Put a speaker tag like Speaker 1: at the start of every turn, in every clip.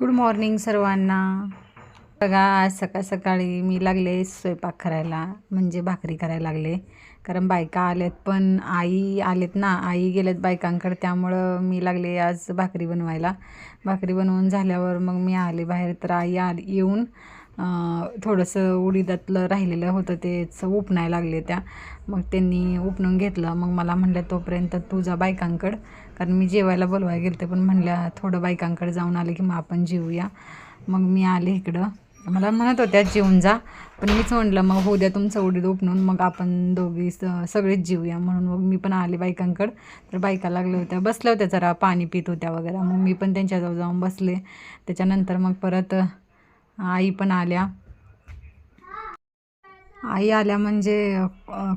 Speaker 1: Good morning सर्वांना. बघा आज सकाळ सकाळी मी लागले स्वयंपाक करायला म्हणजे भाकरी करायला लागले. कारण बायका आल्यात पण आई आलेत ना आई गेलेत बायकांकडे त्यामुळं मी लागले आज भाकरी बनवायला. भाकरी बनवून झाल्यावर मग मी आले बाहेर तर आई आली येऊन थोडंसं उडीदातलं राहिलेलं होतं तेच उपणाय लागले त्या. मग त्यांनी उपणून घेतलं. मग मला म्हणल्या तोपर्यंत तू जा बायकांकडं. कारण मी जेवायला बोलवायला गेले ते पण म्हणल्या थोडं बायकांकडे जाऊन आले की मग आपण जेवूया मग मी आले इकडं. मला म्हणत होत्या जेवून जा. पण मीच म्हटलं मग हो द्या तुमचं उडीद उपणून मग आपण दोघी स सगळेच जेवूया म्हणून मग मी पण आले बायकांकडं. तर बायका लागल्या होत्या. बसल्या होत्या जरा पाणी पित होत्या वगैरे. मग मी पण त्यांच्याजवळ जाऊन बसले. त्याच्यानंतर मग परत आई पण आल्या. आई आल्या म्हणजे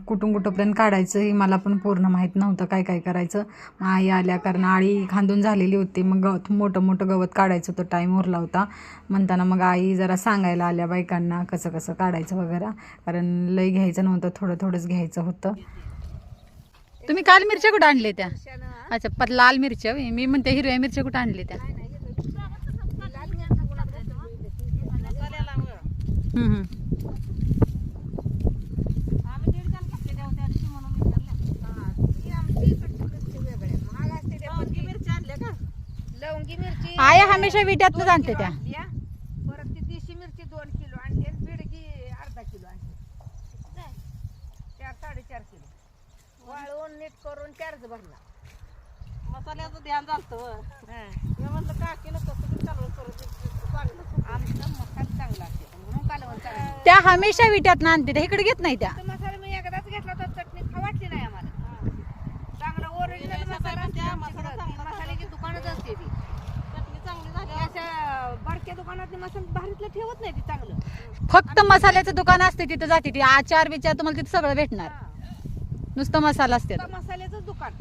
Speaker 1: कुठून कुठंपर्यंत काढायचं हे मला पण पूर्ण माहीत नव्हतं काय काय करायचं. मग आई आल्या कारण आळी खांदून झालेली होती. मग गवत मोठं मोठं गवत काढायचं होतं. टाईम उरला होता. म्हणताना मग आई जरा सांगायला आल्या बायकांना कसं कसं काढायचं वगैरे. कारण लई घ्यायचं नव्हतं. थोडं थोडंच घ्यायचं होतं. तुम्ही काल मिरच्या कुठं आणले त्या? अच्छा पण लाल मिरच्या मी म्हणते हिरव्या मिरच्या कुठं आणले त्या? आई हमेशा विट्यातच आणते त्या.
Speaker 2: परत ती देशी मिरची दोन किलो आणि बिडगी अर्धा किलो आणली. चार साडेचार किलो. वाळवून नीट करून चार्ज भरला
Speaker 3: मसाल्याचं ध्यान झालं
Speaker 2: हा.
Speaker 3: म्हणलं का केलं तर तुम्ही चालू परत चांगलं
Speaker 2: आमचा मसाला चांगला असते म्हणून कालवण चांगलं
Speaker 1: त्या हमेशा विट्यात आणते त्या इकडे घेत नाही त्या.
Speaker 2: तो मसाला मी एकदाच घेतला तर चटणी खवाटली नाही आम्हाला. चांगला ओरिजिनल मसाला असते आमच्याकडं. ती मसाल्याची दुकानच असते ती.
Speaker 3: चटणी चांगली झाली.
Speaker 2: ती अशा बडक्या दुकानात मसाला भारीतलं ठेवत नाही ती चांगलं.
Speaker 1: फक्त मसाल्याचं दुकान असते तिथं जाते ती. आचार विचार तुम्हाला तिथं सगळं भेटणार. नुसतं मसाला असते
Speaker 2: नुसतं मसाल्याचंच दुकान.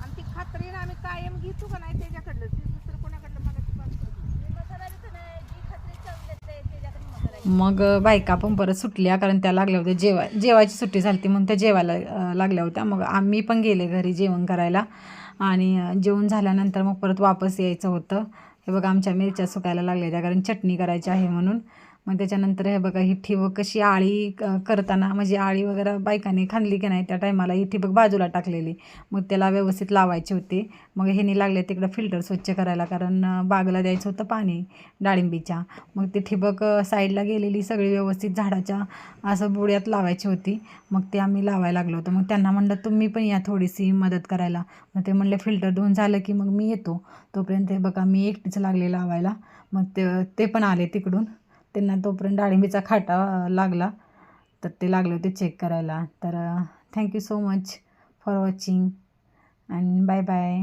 Speaker 2: आणि ती खात्रीनं आम्ही कायम घेतो का नाही त्याच्याकडलं ती दुसरं कोणाकडलं मला ती पाच मग बायका पण परत सुटल्या कारण त्या लागल्या होत्या. जेवा जेवायची सुट्टी झाली होती म्हणून त्या जेवायला लागल्या होत्या. मग आम्ही पण गेले घरी जेवण करायला. आणि जेवण झाल्यानंतर मग परत वापस यायचं होतं. हे बघा आमच्या मिरच्या सुकायला लागल्या त्या कारण चटणी करायची आहे म्हणून. मग त्याच्यानंतर हे बघा ही ठिबक कशी आळी क- करताना म्हणजे आळी वगैरे बायकांनी खांदली की नाही त्या टायमाला ही ठिबक बाजूला टाकलेली. मग त्याला व्यवस्थित लावायची होती. मग ह्यानी लागले तिकडं फिल्टर स्वच्छ करायला कारण बागला द्यायचं होतं पाणी डाळिंबीच्या. मग ती ठिबक साईडला गेलेली सगळी व्यवस्थित झाडाच्या असं बुड्यात लावायची होती. मग ते आम्ही लावायला लागलो होतो. मग त्यांना म्हणलं तुम्ही पण या थोडीशी मदत करायला. मग ते म्हणले फिल्टर धुवून झालं की मग मी येतो. तोपर्यंत हे बघा मी एकटीच लागले लावायला. मग ते ते पण आले तिकडून. त्यांना तोपर्यंत डाळिंबीचा खाटा लागला. तर ते लागले होते चेक करायला. तर thank you so much for watching and bye bye